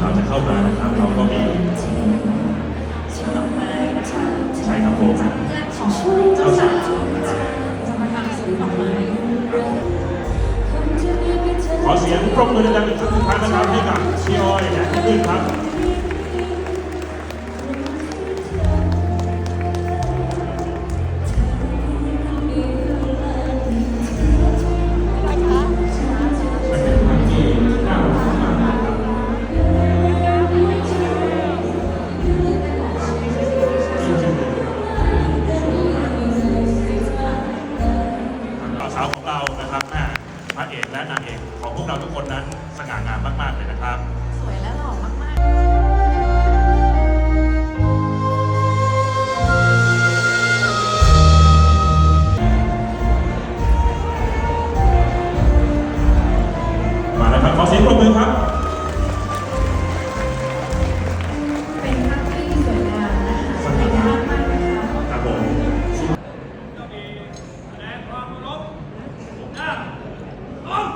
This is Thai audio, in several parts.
เราจะเข้ามานะครับ เราก็มีช่อดอกไม้นะคะใช่ครับผมเจ้าสาวจะมาทำซื้อดอกไม้ขอเสียงปรบมือดังๆอีกครั้งหนึ่งครับนะครับให้กับ ยงปรบมือครับๆเป็นภาพที่สวยงามนะคะสวยงามมากๆนะคะ ครับผมแสดงความเคารพทุกหน้าต้อง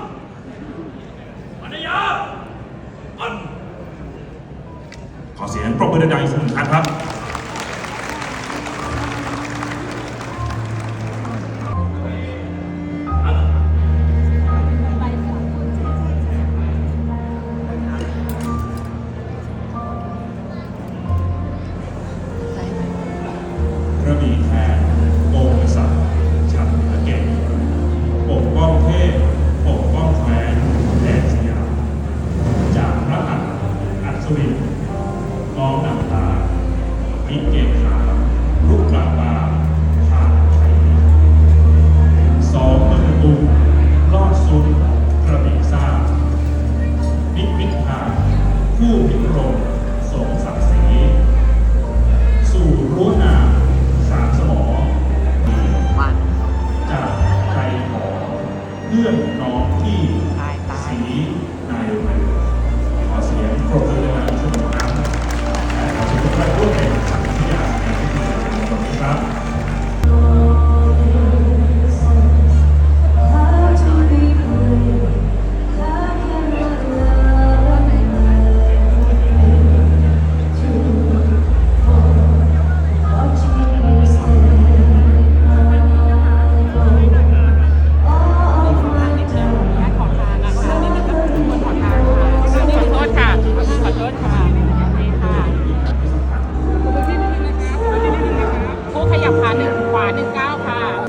ปัญญาอันขอเสียงปรบมือดังๆอีกสักหนึ่งครั้งครับ มิ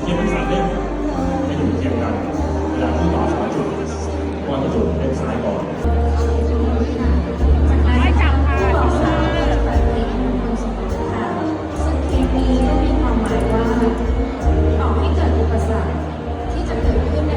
ค่ะทีมทั้งสามเล่มให้อยู่เทียงกันเวลาที่ต่อสายจุดว่าจะจุดเล่นซ้ายก่อนไม่จับค่ะจับมือซึ่งเพลงนี้ก็มีความหมายว่า ต่อให้เกิดอุปสรรคที่จะเกิดขึ้นใน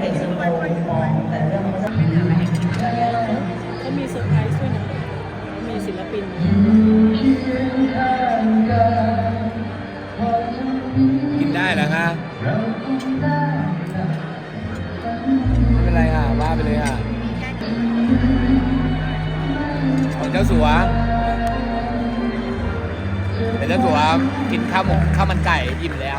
เด็กจนโตมองแต่เรื่องมันจะเขามีเซอร์ไพรส์ด้วยนะมีศิลปินกินได้เหรอคะไม่เป็นไรค่ะว่าไปเลยค่ะเอาเจ้าสัวแต่เจ้าสัวกินข้าวหมกข้าวมันไก่อิ่มแล้ว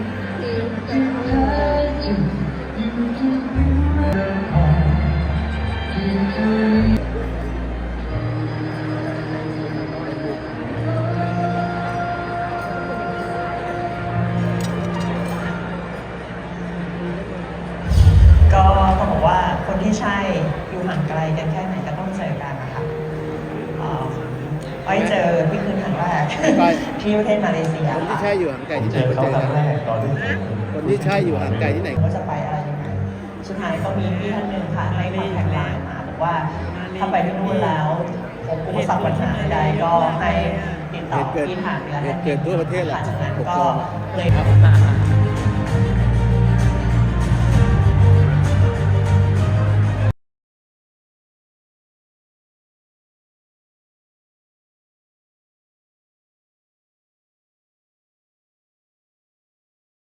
ไปเจอพี่คืนครั้งแรกไปที่ประเทศมาเลเซียคนที่ค่ะใช่อยู่ห่างไกลที่ไหนเจอเขาครั้งแรกตอนที่ผมคนที่ใช่อยู่ห่างไกลที่ไหนว่าจะไปอะไรยังไงสุดท้ายก็มีพี่ท่านหนึ่งค่ะให้คอนแทคไลน์มาบอกว่าถ้าไปที่นู่นแล้วพบอุปสรรคปัญหาใดๆก็ให้ติดต่อเหตุเกิดที่ทางเรือเหตุเกิดทั่วประเทศแหละจากนั้นปกก็ครองเลยครับ